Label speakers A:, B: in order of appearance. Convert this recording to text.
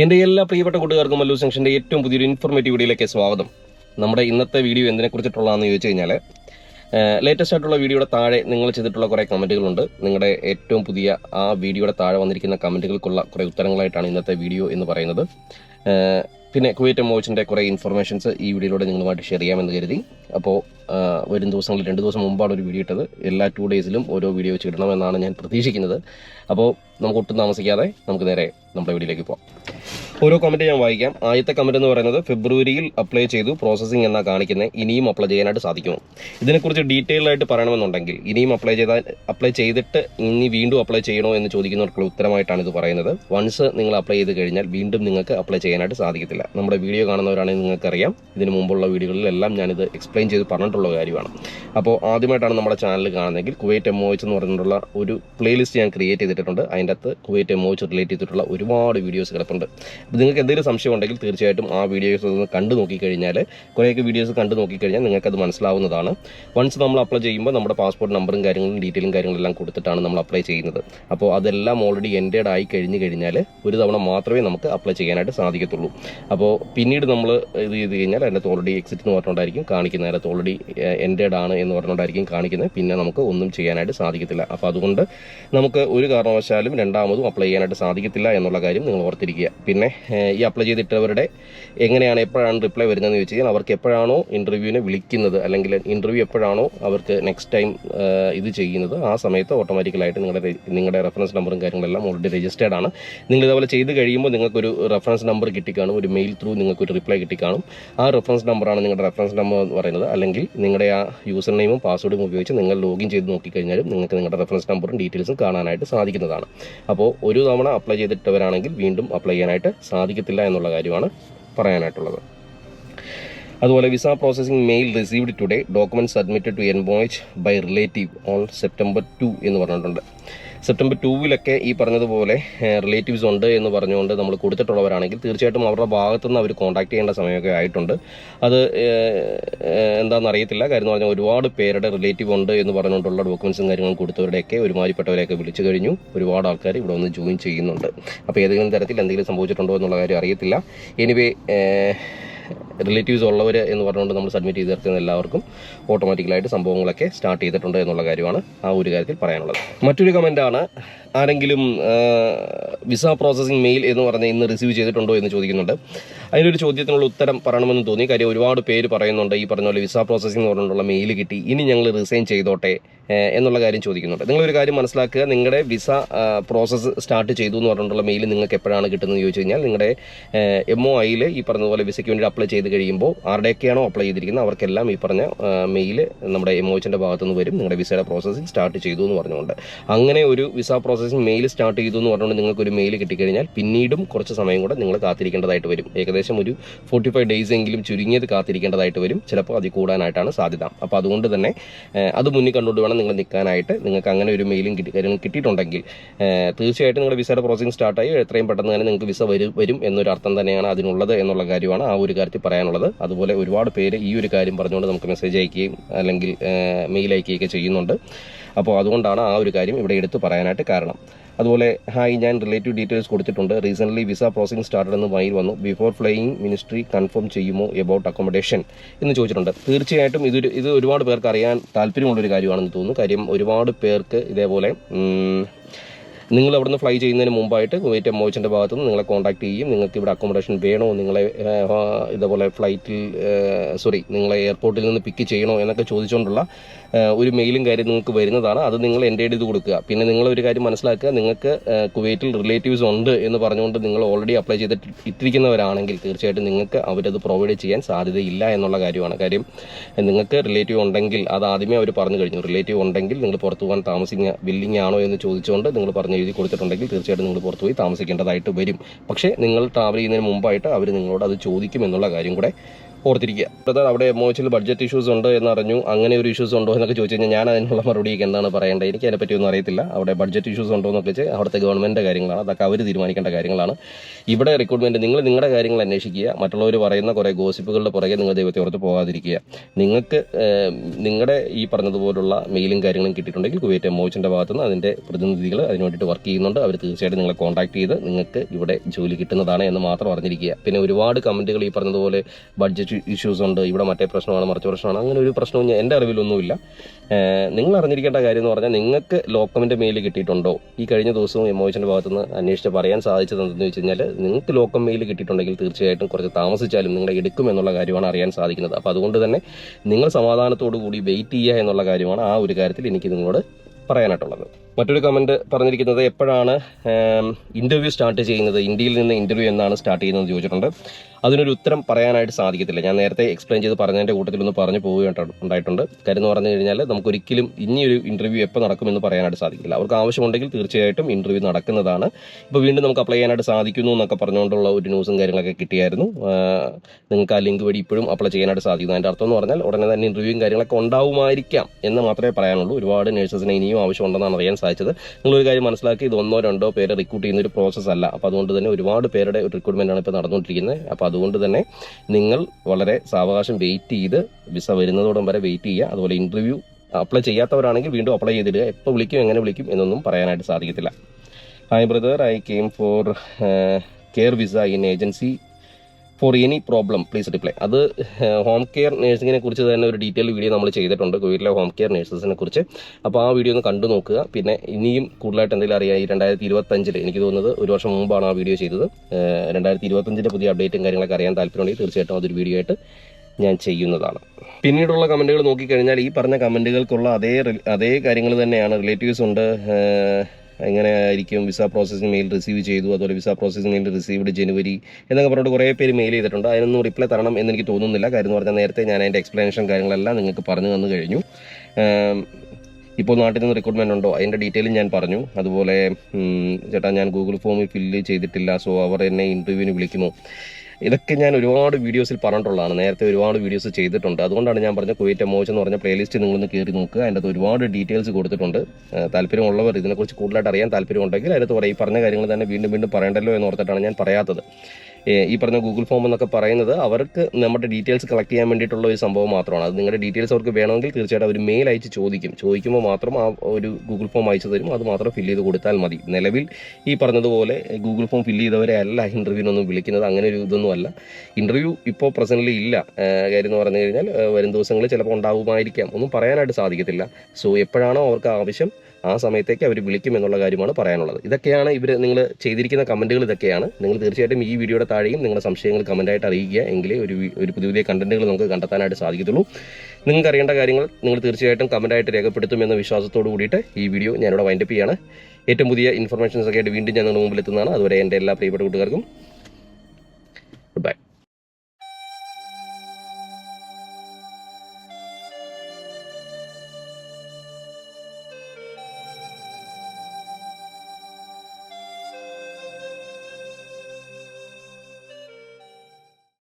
A: എന്റെ എല്ലാ പ്രിയപ്പെട്ട കൂട്ടുകാർക്കും മല്ലു സെക്ഷന്റെ ഏറ്റവും പുതിയൊരു ഇൻഫോർമേറ്റീവ് വീഡിയോയിലേക്ക് സ്വാഗതം. നമ്മുടെ ഇന്നത്തെ വീഡിയോ എന്തിനെ കുറിച്ചിട്ടുള്ളതെന്ന് ചോദിച്ചു കഴിഞ്ഞാൽ ലേറ്റസ്റ്റ് ആയിട്ടുള്ള വീഡിയോയുടെ താഴെ നിങ്ങൾ ചെയ്തിട്ടുള്ള കുറേ കമന്റുകളുണ്ട് നിങ്ങളുടെ ഏറ്റവും പുതിയ ആ വീഡിയോയുടെ താഴെ വന്നിരിക്കുന്ന കമന്റുകൾക്കുള്ള കുറേ ഉത്തരങ്ങളായിട്ടാണ് ഇന്നത്തെ വീഡിയോ എന്ന് പറയുന്നത്. പിന്നെ കുവൈറ്റ് മോച്ചിന്റെ കുറേ ഇൻഫർമേഷൻസ് ഈ വീഡിയോയിലൂടെ നിങ്ങളുമായിട്ട് ഷെയർ ചെയ്യാമെന്ന് കരുതി. അപ്പോൾ വരും ദിവസങ്ങൾ രണ്ട് ദിവസം മുമ്പാണ് ഒരു വീഡിയോ ഇട്ടത്. എല്ലാ ടു ഡേയ്സിലും ഓരോ വീഡിയോ വെച്ച് ഇടണമെന്നാണ് ഞാൻ പ്രതീക്ഷിക്കുന്നത്. അപ്പോൾ നമുക്ക് ഒട്ടും താമസിക്കാതെ നമുക്ക് നേരെ നമ്മുടെ വീഡിയോയിലേക്ക് പോകാം ഓരോ കമന്റ് ഞാൻ വായിക്കാം. ആദ്യത്തെ കമന്റ് എന്ന് പറയുന്നത് ഫെബ്രുവരിയിൽ അപ്ലൈ ചെയ്തു പ്രോസസ്സിംഗ് എന്നാണ് കാണിക്കുന്നത് ഇനിയും അപ്ലൈ ചെയ്യാനായിട്ട് സാധിക്കുമോ? ഇതിനെക്കുറിച്ച് ഡീറ്റെയിൽ ആയിട്ട് പറയണമെന്നുണ്ടെങ്കിൽ ഇനിയും അപ്ലൈ ചെയ്താൽ അപ്ലൈ ചെയ്തിട്ട് ഇനി വീണ്ടും അപ്ലൈ ചെയ്യണോ എന്ന് ചോദിക്കുന്നവർക്കുള്ള ഉത്തരമായിട്ടാണ് ഇത് പറയുന്നത്. വൺസ് നിങ്ങൾ അപ്ലൈ ചെയ്ത് കഴിഞ്ഞാൽ വീണ്ടും നിങ്ങൾക്ക് അപ്ലൈ ചെയ്യാനായിട്ട് സാധിക്കത്തില്ല. നമ്മുടെ വീഡിയോ കാണുന്നവരാണെങ്കിൽ നിങ്ങൾക്കറിയാം. ഇതിന് മുമ്പുള്ള വീഡിയോകളിലെല്ലാം ഞാനിത് എക്സ്പ്ലെയിൻ ചെയ്ത് പറഞ്ഞിട്ടുള്ള കാര്യമാണ്. അപ്പോൾ ആദ്യമായിട്ടാണ് നമ്മുടെ ചാനൽ കാണുന്നതെങ്കിൽ കുവൈറ്റ് എം എന്ന് പറഞ്ഞിട്ടുള്ള ഒരു പ്ലേലിസ്റ്റ് ഞാൻ ക്രിയേറ്റ് ചെയ്തിട്ടുണ്ട്. അതിന്റെ അകത്ത് കുവൈറ്റ് എം റിലേറ്റ് ചെയ്തിട്ടുള്ള ഒരുപാട് വീഡിയോസ് കിടപ്പുണ്ട്. അപ്പോൾ നിങ്ങൾക്ക് എന്തെങ്കിലും സംശയം ഉണ്ടെങ്കിൽ തീർച്ചയായിട്ടും ആ വീഡിയോസ് ഒന്ന് കണ്ടു നോക്കിക്കഴിഞ്ഞാൽ കുറേയൊക്കെ വീഡിയോസ് കണ്ടു നോക്കിക്കഴിഞ്ഞാൽ നിങ്ങൾക്കത് മനസ്സിലാവുന്നതാണ്. വൺസ് നമ്മൾ അപ്ലൈ ചെയ്യുമ്പോൾ നമ്മുടെ പാസ്പോർട്ട് നമ്പറും കാര്യങ്ങളും ഡീറ്റെയിലും കാര്യങ്ങളെല്ലാം കൊടുത്തിട്ടാണ് നമ്മൾ അപ്ലൈ ചെയ്യുന്നത്. അപ്പോൾ അതെല്ലാം ഓൾറെഡി എൻഡേഡ് ആയി കഴിഞ്ഞ് കഴിഞ്ഞാൽ ഒരു തവണ മാത്രമേ നമുക്ക് അപ്ലൈ ചെയ്യാനായിട്ട് സാധിക്കത്തുള്ളൂ. അപ്പോൾ പിന്നീട് നമ്മൾ ഇത് ചെയ്ത് കഴിഞ്ഞാൽ അതിനകത്ത് ഓൾറെഡി എക്സിറ്റ് എന്ന് പറഞ്ഞുകൊണ്ടായിരിക്കും കാണിക്കുന്നത്. അതിനകത്ത് ഓൾറെഡി എൻഡേഡ് ആണ് എന്ന് പറഞ്ഞുകൊണ്ടായിരിക്കും കാണിക്കുന്നത്. പിന്നെ നമുക്ക് ഒന്നും ചെയ്യാനായിട്ട് സാധിക്കത്തില്ല. അപ്പോൾ അതുകൊണ്ട് നമുക്ക് ഒരു കാരണവശാലും രണ്ടാമതും അപ്ലൈ ചെയ്യാനായിട്ട് സാധിക്കത്തില്ല എന്നുള്ള കാര്യം നിങ്ങൾ ഓർത്തിരിക്കുക. പിന്നെ ഈ അപ്ലൈ ചെയ്തിട്ടവരുടെ എങ്ങനെയാണ് എപ്പോഴാണ് റിപ്ലൈ വരുന്നതെന്ന് ചോദിച്ചു കഴിഞ്ഞാൽ അവർക്ക് എപ്പോഴാണോ ഇന്റർവ്യൂവിനെ വിളിക്കുന്നത് അല്ലെങ്കിൽ ഇന്റർവ്യൂ എപ്പോഴാണോ അവർക്ക് നെക്സ്റ്റ് ടൈം ഇത് ചെയ്യുന്നത് ആ സമയത്ത് ഓട്ടോമാറ്റിക്കലായിട്ട് നിങ്ങളുടെ നിങ്ങളുടെ റെഫറൻസ് നമ്പറും കാര്യങ്ങളെല്ലാം ഓൾറെഡി രജിസ്റ്റേർഡ് ആണ്. നിങ്ങൾ ഇതേപോലെ ചെയ്ത് കഴിയുമ്പോൾ നിങ്ങൾക്കൊരു റെഫറൻസ് നമ്പർ കിട്ടിക്കാണും ഒരു മെയിൽ ത്രൂ നിങ്ങൾക്കൊരു റിപ്ലൈ കിട്ടിക്കാണും. ആ റെഫറൻസ് നമ്പറാണ് നിങ്ങളുടെ റെഫറൻസ് നമ്പർ എന്ന് പറയുന്നത്. അല്ലെങ്കിൽ നിങ്ങളുടെ ആ യൂസർ നെയിമും പാസ്വേഡും ഉപയോഗിച്ച് നിങ്ങൾ ലോഗിൻ ചെയ്ത് നോക്കിക്കഴിഞ്ഞാലും നിങ്ങൾക്ക് നിങ്ങളുടെ റെഫറൻസ് നമ്പറും ഡീറ്റെയിൽസും കാണാനായിട്ട് സാധിക്കുന്നതാണ്. അപ്പോൾ ഒരു തവണ അപ്ലൈ ചെയ്തിട്ടവരാണെങ്കിൽ വീണ്ടും അപ്ലൈ ചെയ്യാനായിട്ട് സാധിക്കത്തില്ല എന്നുള്ള കാര്യമാണ് പറയാനായിട്ടുള്ളത്. അതുപോലെ visa processing mail received today document submitted to envoy by relative on September two എന്ന് പറഞ്ഞിട്ടുണ്ട്. സെപ്റ്റംബർ ടൂവിലൊക്കെ ഈ പറഞ്ഞതുപോലെ റിലേറ്റീവ്സ് ഉണ്ട് എന്ന് പറഞ്ഞുകൊണ്ട് നമ്മൾ കൊടുത്തിട്ടുള്ളവരാണെങ്കിൽ തീർച്ചയായിട്ടും അവരുടെ ഭാഗത്തുനിന്ന് അവർ കോൺടാക്ട് ചെയ്യേണ്ട സമയമൊക്കെ ആയിട്ടുണ്ട്. അത് എന്താണെന്ന് അറിയത്തില്ല. കാര്യം എന്ന് പറഞ്ഞാൽ ഒരുപാട് പേരുടെ റിലേറ്റീവ് ഉണ്ട് എന്ന് പറഞ്ഞുകൊണ്ടുള്ള ഡോക്യുമെൻസും കാര്യങ്ങളും കൊടുത്തവരുടെയൊക്കെ ഒരുമാതിരിപ്പെട്ടവരെയൊക്കെ വിളിച്ചു കഴിഞ്ഞു. ഒരുപാട് ആൾക്കാർ ഇവിടെ വന്ന് ജോയിൻ ചെയ്യുന്നുണ്ട്. അപ്പോൾ ഏതെങ്കിലും തരത്തിൽ എന്തെങ്കിലും സംഭവിച്ചിട്ടുണ്ടോ എന്നുള്ള കാര്യം അറിയത്തില്ല. എനിവേ റിലേറ്റീവ്സ് ഉള്ളവർ എന്ന് പറഞ്ഞുകൊണ്ട് നമ്മൾ സബ്മിറ്റ് ചെയ്ത് തീർക്കുന്ന എല്ലാവർക്കും ഓട്ടോമാറ്റിക്കലായിട്ട് സംഭവങ്ങളൊക്കെ സ്റ്റാർട്ട് ചെയ്തിട്ടുണ്ട് എന്നുള്ള കാര്യമാണ് ആ ഒരു കാര്യത്തിൽ പറയാനുള്ളത്. മറ്റൊരു കമന്റാണ് ആരെങ്കിലും വിസ പ്രോസസ്സിംഗ് മെയിൽ എന്ന് പറഞ്ഞ് ഇന്ന് റിസീവ് ചെയ്തിട്ടുണ്ടോ എന്ന് ചോദിക്കുന്നുണ്ട്. അതിനൊരു ചോദ്യത്തിനുള്ള ഉത്തരം പറയണമെന്ന് തോന്നി. കാര്യം ഒരുപാട് പേര് പറയുന്നുണ്ട് ഈ പറഞ്ഞ പോലെ വിസ പ്രോസസ്സിംഗ് എന്ന് പറഞ്ഞുള്ള മെയിൽ കിട്ടി ഇനി ഞങ്ങൾ റിസൈൻ ചെയ്തോട്ടെ എന്നുള്ള കാര്യം ചോദിക്കുന്നുണ്ട്. നിങ്ങളൊരു കാര്യം മനസ്സിലാക്കുക നിങ്ങളുടെ വിസ പ്രോസസ്സ് സ്റ്റാർട്ട് ചെയ്തു എന്ന് പറഞ്ഞിട്ടുള്ള മെയിൽ നിങ്ങൾക്ക് എപ്പോഴാണ് കിട്ടുന്നത് ചോദിച്ചു കഴിഞ്ഞാൽ നിങ്ങളുടെ എം ഒ ഐയിൽ ഈ പറഞ്ഞതുപോലെ വിസയ്ക്ക് വേണ്ടി അപ്ലൈ ചെയ്ത് കഴിയുമ്പോൾ ആരുടെയൊക്കെയാണോ അപ്ലൈ ചെയ്തിരിക്കുന്നത് അവർക്കെല്ലാം ഈ പറഞ്ഞ മെയിൽ നമ്മുടെ എമോച്ചിന്റെ ഭാഗത്തുനിന്ന് ഭാഗത്തു നിന്ന് വരും. നിങ്ങളുടെ വിസയുടെ പ്രോസസ്സിംഗ് സ്റ്റാർട്ട് ചെയ്തു എന്ന് പറഞ്ഞുകൊണ്ട്. അങ്ങനെ ഒരു വിസ പ്രോസസ്സിംഗ് മെയിൽ സ്റ്റാർട്ട് ചെയ്തു എന്ന് പറഞ്ഞുകൊണ്ട് നിങ്ങൾക്ക് ഒരു മെയിൽ കിട്ടിക്കഴിഞ്ഞാൽ പിന്നീടും കുറച്ച് സമയം കൂടെ നിങ്ങൾ കാത്തിരിക്കേണ്ടതായിട്ട് വരും. ഏകദേശം ഒരു ഫോർട്ടി ഫൈവ് ഡേയ്സ് എങ്കിലും ചുരുങ്ങിയത് കാത്തിരിക്കേണ്ടതായിട്ട് വരും. ചിലപ്പോൾ അതിൽ കൂടാനായിട്ടാണ് സാധ്യത. അപ്പോൾ അതുകൊണ്ട് തന്നെ അത് മുന്നിൽ കണ്ടുകൊണ്ട് വേണം നിങ്ങൾ നിൽക്കാനായിട്ട്. നിങ്ങൾക്ക് അങ്ങനെ ഒരു മെയിലും കിട്ടി കിട്ടിയിട്ടുണ്ടെങ്കിൽ തീർച്ചയായിട്ടും നിങ്ങളുടെ വിസയുടെ പ്രോസസ്സിംഗ് സ്റ്റാർട്ടായി എത്രയും പെട്ടെന്ന് തന്നെ നിങ്ങൾക്ക് വിസ വരും വരും എന്നൊരു അർത്ഥം തന്നെയാണ് അതിനുള്ളത് എന്നുള്ള കാര്യമാണ് ആ ഒരു കാര്യത്തിൽ പറയാനുള്ളത്. അതുപോലെ ഒരുപാട് പേര് ഈ ഒരു കാര്യം പറഞ്ഞുകൊണ്ട് നമുക്ക് മെസ്സേജ് അയക്കുകയും അല്ലെങ്കിൽ മെയിൽ അയക്കുകയൊക്കെ ചെയ്യുന്നുണ്ട്. അപ്പോൾ അതുകൊണ്ടാണ് ആ ഒരു കാര്യം ഇവിടെ എടുത്ത് പറയാനായിട്ട് കാരണം. അതുപോലെ ഹായ് ഞാൻ റിലേറ്റീവ് ഡീറ്റെയിൽസ് കൊടുത്തിട്ടുണ്ട്. റീസെന്റ്ലി വിസ പ്രോസസ്സിംഗ് സ്റ്റാർട്ടഡ് എന്ന് മയിൽ വന്നു. ബിഫോർ ഫ്ലൈയിങ് മിനിസ്ട്രി കൺഫേം ചെയ്യുമോ എബൌട്ട് അക്കോമഡേഷൻ എന്ന് ചോദിച്ചിട്ടുണ്ട്. തീർച്ചയായിട്ടും ഇതൊരു ഇത് ഒരുപാട് പേർക്ക് അറിയാൻ താല്പര്യമുള്ളൊരു കാര്യമാണെന്ന് തോന്നുന്നു. കാര്യം ഒരുപാട് പേർക്ക് ഇതേപോലെ നിങ്ങൾ അവിടുന്ന് ഫ്ലൈ ചെയ്യുന്നതിന് മുമ്പായിട്ട് കുവൈറ്റ് എമോച്ചിന്റെ ഭാഗത്ത് നിന്ന് നിങ്ങളെ കോൺടാക്ട് ചെയ്യും നിങ്ങൾക്ക് ഇവിടെ അക്കോമഡേഷൻ വേണോ നിങ്ങളെ ഇതേപോലെ ഫ്ലൈറ്റിൽ സോറി നിങ്ങളെ എയർപോർട്ടിൽ നിന്ന് പിക്ക് ചെയ്യണോ എന്നൊക്കെ ചോദിച്ചുകൊണ്ടുള്ള ഒരു മെയിലും കാര്യം നിങ്ങൾക്ക് വരുന്നതാണ്. അത് നിങ്ങൾ എന്റെ ചെയ്ത് കൊടുക്കുക. പിന്നെ നിങ്ങൾ ഒരു കാര്യം മനസ്സിലാക്കുക. നിങ്ങൾക്ക് കുവൈറ്റിൽ റിലേറ്റീവ്സ് ഉണ്ട് എന്ന് പറഞ്ഞുകൊണ്ട് നിങ്ങൾ ഓൾറെഡി അപ്ലൈ ചെയ്തിട്ട് ഇട്ടിരിക്കുന്നവരാണെങ്കിൽ തീർച്ചയായിട്ടും നിങ്ങൾക്ക് അവരത് പ്രൊവൈഡ് ചെയ്യാൻ സാധ്യതയില്ല എന്നുള്ള കാര്യമാണ്. കാര്യം നിങ്ങൾക്ക് റിലേറ്റീവ് ഉണ്ടെങ്കിൽ അത് ആദ്യമേ അവർ പറഞ്ഞു കഴിഞ്ഞു. റിലേറ്റീവ് ഉണ്ടെങ്കിൽ നിങ്ങൾ പുറത്തു പോകാൻ താമസിക്കുക ബില്ലിംഗ് ആണോ എന്ന് ചോദിച്ചുകൊണ്ട് നിങ്ങൾ പറഞ്ഞു എഴുതി കൊടുത്തിട്ടുണ്ടെങ്കിൽ തീർച്ചയായിട്ടും നിങ്ങൾ പുറത്തു പോയി താമസിക്കേണ്ടതായിട്ട് വരും. പക്ഷേ നിങ്ങൾ ട്രാവൽ ചെയ്യുന്നതിന് മുമ്പായിട്ട് അവർ നിങ്ങളോട് അത് ചോദിക്കും എന്നുള്ള കാര്യം കൂടെ ഓർത്തിരിക്കുക. ബ്രദർ അവിടെ മോച്ചിൽ ബഡ്ജറ്റ് ഇഷ്യൂസ് ഉണ്ട് എന്നറിഞ്ഞു. അങ്ങനെ ഒരു ഇഷ്യൂസ് ഉണ്ടോ എന്നൊക്കെ ചോദിച്ചു കഴിഞ്ഞാൽ ഞാൻ അതിനുള്ള മറുപടിയൊക്കെ എന്താണ് പറയേണ്ടത്? എനിക്ക് അതിനെപ്പറ്റി ഒന്നും അറിയത്തില്ല. അവിടെ ബഡ്ജറ്റ് ഇഷ്യൂസ് ഉണ്ടോ എന്നൊക്കെ വെച്ച് അവിടുത്തെ ഗവൺമെന്റിന്റെ കാര്യങ്ങളാണ്. അതൊക്കെ അവർ തീരുമാനിക്കേണ്ട കാര്യങ്ങളാണ്. ഇവിടെ റിക്രൂട്ട്മെന്റ് നിങ്ങൾ നിങ്ങളുടെ കാര്യങ്ങൾ അന്വേഷിക്കുക. മറ്റുള്ളവർ പറയുന്ന കുറേ ഗോസിപ്പുകളുടെ പുറകെ നിങ്ങൾ ദൈവത്തെ ഓർത്ത് പോകാതിരിക്കുക. നിങ്ങൾക്ക് നിങ്ങളുടെ ഈ പറഞ്ഞതുപോലുള്ള മെയിലും കാര്യങ്ങളും കിട്ടിയിട്ടുണ്ടെങ്കിൽ കുവൈറ്റ് മോച്ചിന്റെ ഭാഗത്തുനിന്ന് അതിന്റെ പ്രതിനിധികൾ അതിന് വേണ്ടിയിട്ട് വർക്ക് ചെയ്യുന്നുണ്ട്. അവർ തീർച്ചയായിട്ടും നിങ്ങളെ കോൺടാക്ട് ചെയ്ത് നിങ്ങൾക്ക് ഇവിടെ ജോലി കിട്ടുന്നതാണ് എന്ന് മാത്രം അറിഞ്ഞിരിക്കുക. പിന്നെ ഒരുപാട് കമന്റുകൾ ഈ പറഞ്ഞതുപോലെ ബഡ്ജറ്റ് ഇഷ്യൂസ് ഉണ്ട് ഇവിടെ മറ്റേ പ്രശ്നമാണ് മറിച്ച് പ്രശ്നമാണ് അങ്ങനെ ഒരു പ്രശ്നവും എന്റെ അറിവിലൊന്നുമില്ല. നിങ്ങൾ അറിഞ്ഞിരിക്കേണ്ട കാര്യം എന്ന് പറഞ്ഞാൽ നിങ്ങൾക്ക് ലോക്കമിന്റെ മെയിൽ കിട്ടിയിട്ടുണ്ടോ? ഈ കഴിഞ്ഞ ദിവസവും എമോയിച്ചിന്റെ ഭാഗത്തുനിന്ന് അന്വേഷിച്ച് പറയാൻ സാധിച്ചത് എന്തെന്ന് വെച്ച് കഴിഞ്ഞാൽ നിങ്ങൾക്ക് ലോക്കം മെയിൽ കിട്ടിയിട്ടുണ്ടെങ്കിൽ തീർച്ചയായിട്ടും കുറച്ച് താമസിച്ചാലും നിങ്ങളെ എടുക്കും എന്നുള്ള കാര്യമാണ് അറിയാൻ സാധിക്കുന്നത്. അപ്പോൾ അതുകൊണ്ട് തന്നെ നിങ്ങൾ സമാധാനത്തോടു കൂടി വെയിറ്റ് ചെയ്യുക എന്നുള്ള കാര്യമാണ് ആ ഒരു കാര്യത്തിൽ എനിക്ക് നിങ്ങളോട് പറയാനായിട്ടുള്ളത്. മറ്റൊരു കമന്റ് പറഞ്ഞിരിക്കുന്നത് എപ്പോഴാണ് ഇന്റർവ്യൂ സ്റ്റാർട്ട് ചെയ്യുന്നത് ഇന്ത്യയിൽ നിന്ന് ഇന്റർവ്യൂ എന്നാണ് സ്റ്റാർട്ട് ചെയ്യുന്നത് ചോദിച്ചിട്ടുണ്ട്. അതിനൊരു ഉത്തരം പറയാനായിട്ട് സാധിക്കത്തില്ല. ഞാൻ നേരത്തെ എക്സ്പ്ലെയിൻ ചെയ്ത് പറഞ്ഞതിന്റെ കൂട്ടത്തിൽ ഒന്ന് പറഞ്ഞു പോവുകയായിട്ട് ഉണ്ടായിട്ടുണ്ട്. കാര്യം എന്ന് പറഞ്ഞു കഴിഞ്ഞാൽ നമുക്കൊരിക്കലും ഇനിയൊരു ഇന്റർവ്യൂ എപ്പോൾ നടക്കുമെന്ന് പറയാനായിട്ട് സാധിക്കില്ല അവർക്ക് ആവശ്യമുണ്ടെങ്കിൽ തീർച്ചയായിട്ടും ഇന്റർവ്യൂ നടക്കുന്നതാണ്. ഇപ്പോൾ വീണ്ടും നമുക്ക് അപ്ലൈ ചെയ്യാനായിട്ട് സാധിക്കുന്നു എന്നൊക്കെ പറഞ്ഞുകൊണ്ടുള്ള ഒരു ന്യൂസും കാര്യങ്ങളൊക്കെ കിട്ടിയായിരുന്നു. നിങ്ങൾക്ക് ആ ലിങ്ക് വഴി ഇപ്പോഴും അപ്ലൈ ചെയ്യാനായിട്ട് സാധിക്കുന്നു. അതിന്റെ അർത്ഥം എന്ന് പറഞ്ഞാൽ ഉടനെ തന്നെ ഇന്റർവ്യൂവും കാര്യങ്ങളൊക്കെ ഉണ്ടാവുമായിരിക്കാം എന്ന് മാത്രമേ പറയാനുള്ളൂ. ഒരുപാട് നേഴ്സസിനെ ഇനിയും ആവശ്യമുണ്ടെന്നാണ് അറിയാൻ സാധിച്ചത് നിങ്ങളൊരു കാര്യം മനസ്സിലാക്കി ഇത് ഒന്നോ രണ്ടോ പേരെ റിക്രൂട്ട് ചെയ്യുന്ന ഒരു പ്രോസസ്സ് അല്ല. അപ്പോൾ അതുകൊണ്ട് തന്നെ ഒരുപാട് പേരുടെ ആണ് ഇപ്പോൾ നടന്നുകൊണ്ടിരിക്കുന്നത്. അപ്പോൾ അതുകൊണ്ട് തന്നെ നിങ്ങൾ വളരെ സാവകാശം വെയിറ്റ് ചെയ്ത് വിസ വരുന്നതോടം വരെ വെയിറ്റ് ചെയ്യുക. അതുപോലെ ഇന്റർവ്യൂ അപ്ലൈ ചെയ്യാത്തവരാണെങ്കിൽ വീണ്ടും അപ്ലൈ ചെയ്തിടുക. എപ്പോൾ വിളിക്കും എങ്ങനെ വിളിക്കും എന്നൊന്നും പറയാനായിട്ട് സാധിക്കത്തില്ല. Hi brother I came for care visa in agency for any problem please reply അത് ഹോം കെയർ നേഴ്സിങ്ങിനെ കുറിച്ച് തന്നെ ഒരു ഡീറ്റെയിൽ വീഡിയോ നമ്മൾ ചെയ്തിട്ടുണ്ട് കോവിഡിലെ ഹോം കെയർ നേഴ്സസിനെ കുറിച്ച്. അപ്പോൾ ആ വീഡിയോ ഒന്ന് കണ്ടു നോക്കുക. പിന്നെ ഇനിയും കൂടുതലായിട്ട് എന്തെങ്കിലും അറിയാം ഈ രണ്ടായിരത്തി ഇരുപത്തഞ്ചിൽ എനിക്ക് തോന്നുന്നത് ഒരു വർഷം മുമ്പാണ് ആ വീഡിയോ ചെയ്തത്. രണ്ടായിരത്തി ഇരുപത്തഞ്ചിന്റെ പുതിയ അപ്ഡേറ്റും കാര്യങ്ങളൊക്കെ അറിയാൻ താല്പര്യമുണ്ടെങ്കിൽ തീർച്ചയായിട്ടും അതൊരു വീഡിയോ ആയിട്ട് ഞാൻ ചെയ്യുന്നതാണ്. പിന്നീടുള്ള കമന്റുകൾ നോക്കിക്കഴിഞ്ഞാൽ ഈ പറഞ്ഞ കമന്റുകൾക്കുള്ള അതേ അതേ കാര്യങ്ങൾ തന്നെയാണ്. റിലേറ്റീവ്സ് ഉണ്ട് എങ്ങനെ ആയിരിക്കും വിസ പ്രോസസ്സിംഗ് മെയിൽ റിസീവ് ചെയ്തു അതുപോലെ visa processing mail received January എന്നൊക്കെ പറഞ്ഞിട്ട് കുറേ പേര് മെയിൽ ചെയ്തിട്ടുണ്ട്. അതിനൊന്നും റിപ്ലൈ തരണം എന്ന് എനിക്ക് തോന്നുന്നില്ല. കാര്യം എന്ന് പറഞ്ഞാൽ നേരത്തെ ഞാൻ അതിന്റെ എക്സ്പ്ലനേഷൻ കാര്യങ്ങളെല്ലാം നിങ്ങൾക്ക് പറഞ്ഞു തന്നു കഴിഞ്ഞു. ഇപ്പോൾ നാട്ടിൽ നിന്ന് റിക്രൂട്ട്മെന്റ് ഉണ്ടോ? അതിന്റെ ഡീറ്റെയിൽ ഞാൻ പറഞ്ഞു. അതുപോലെ ചേട്ടാ ഞാൻ ഗൂഗിൾ ഫോമിൽ ഫില്ല് ചെയ്തിട്ടില്ല. സോ അവർ എന്നെ ഇന്റർവ്യൂവിന് വിളിക്കുമോ? ഇതൊക്കെ ഞാൻ ഒരുപാട് വീഡിയോസിൽ പറഞ്ഞിട്ടുള്ളതാണ്. നേരത്തെ ഒരുപാട് വീഡിയോസ് ചെയ്തിട്ടുണ്ട്. അതുകൊണ്ടാണ് ഞാൻ പറഞ്ഞ കുവൈറ്റ് എമോച്ച് എന്ന് പറഞ്ഞ പ്ലേലിസ്റ്റ് നിങ്ങളൊന്ന് കയറി നോക്കുക. അതിന്റെ അത് ഒരുപാട് ഡീറ്റെയിൽസ് കൊടുത്തിട്ടുണ്ട്. താല്പര്യമുള്ളവർ ഇതിനെക്കുറിച്ച് കൂടുതലായിട്ട് അറിയാൻ താല്പര്യമുണ്ടെങ്കിൽ അതിനകത്ത് പറയും ഈ പറഞ്ഞ കാര്യങ്ങൾ തന്നെ വീണ്ടും വീണ്ടും പറയണ്ടല്ലോ എന്ന് ഓർത്തിട്ടാണ് ഞാൻ പറയാത്തത്. ഈ പറഞ്ഞ ഗൂഗിൾ ഫോം എന്നൊക്കെ പറയുന്നത് അവർക്ക് നമ്മുടെ ഡീറ്റെയിൽസ് കളക്ട് ചെയ്യാൻ വേണ്ടിയിട്ടുള്ള ഒരു സംഭവം മാത്രമാണ്. അത് നിങ്ങളുടെ ഡീറ്റെയിൽസ് അവർക്ക് വേണമെങ്കിൽ തീർച്ചയായിട്ടും അവർ മെയിൽ അയച്ച് ചോദിക്കും. ചോദിക്കുമ്പോൾ മാത്രം ആ ഒരു ഗൂഗിൾ ഫോം അയച്ചു തരും. അത് മാത്രം ഫില്ല് ചെയ്ത് കൊടുത്താൽ മതി. നിലവിൽ ഈ പറഞ്ഞതുപോലെ ഗൂഗിൾ ഫോം ഫില്ല് ചെയ്തവരെ അല്ല ഇന്റർവ്യൂവിനൊന്നും വിളിക്കുന്നത്. അങ്ങനെ ഒരു ഇതൊന്നും അല്ല. ഇന്റർവ്യൂ ഇപ്പോൾ പ്രസന്റ്ലി ഇല്ല. കാര്യം എന്ന് പറഞ്ഞു കഴിഞ്ഞാൽ വരും ദിവസങ്ങളിൽ ചിലപ്പോൾ ഉണ്ടാകുമായിരിക്കാം ഒന്നും പറയാനായിട്ട് സാധിക്കത്തില്ല. സോ എപ്പോഴാണോ അവർക്ക് ആവശ്യം ആ സമയത്തേക്ക് അവർ വിളിക്കും എന്നുള്ള കാര്യമാണ് പറയാനുള്ളത്. ഇതൊക്കെയാണ് ഇവർ നിങ്ങൾ ചെയ്തിരിക്കുന്ന കമന്റുകൾ ഇതൊക്കെയാണ്. നിങ്ങൾ തീർച്ചയായിട്ടും ഈ വീഡിയോയുടെ താഴെയും നിങ്ങളുടെ സംശയങ്ങൾ കമന്റായിട്ട് അറിയിക്കുക. എങ്കിലേ ഒരു ഒരു പുതിയ പുതിയ കണ്ടന്റുകൾ നമുക്ക് കണ്ടെത്താനായിട്ട് സാധിക്കത്തുള്ളൂ. നിങ്ങൾക്ക് അറിയേണ്ട കാര്യങ്ങൾ നിങ്ങൾ തീർച്ചയായിട്ടും കമന്റായിട്ട് രേഖപ്പെടുത്തുമെന്ന വിശ്വാസത്തോട് കൂടിയിട്ട് ഈ വീഡിയോ ഞാനിവിടെ വൈൻഡപ്പ് ചെയ്യാണ്. ഏറ്റവും പുതിയ ഇൻഫർമേഷൻസ് ഒക്കെ ആയിട്ട് വീണ്ടും ഞാൻ നിങ്ങളുടെ മുമ്പിൽ എത്തുന്നതാണ്. അതുവരെ എന്റെ എല്ലാ പ്രിയപ്പെട്ട കൂട്ടുകാർക്കും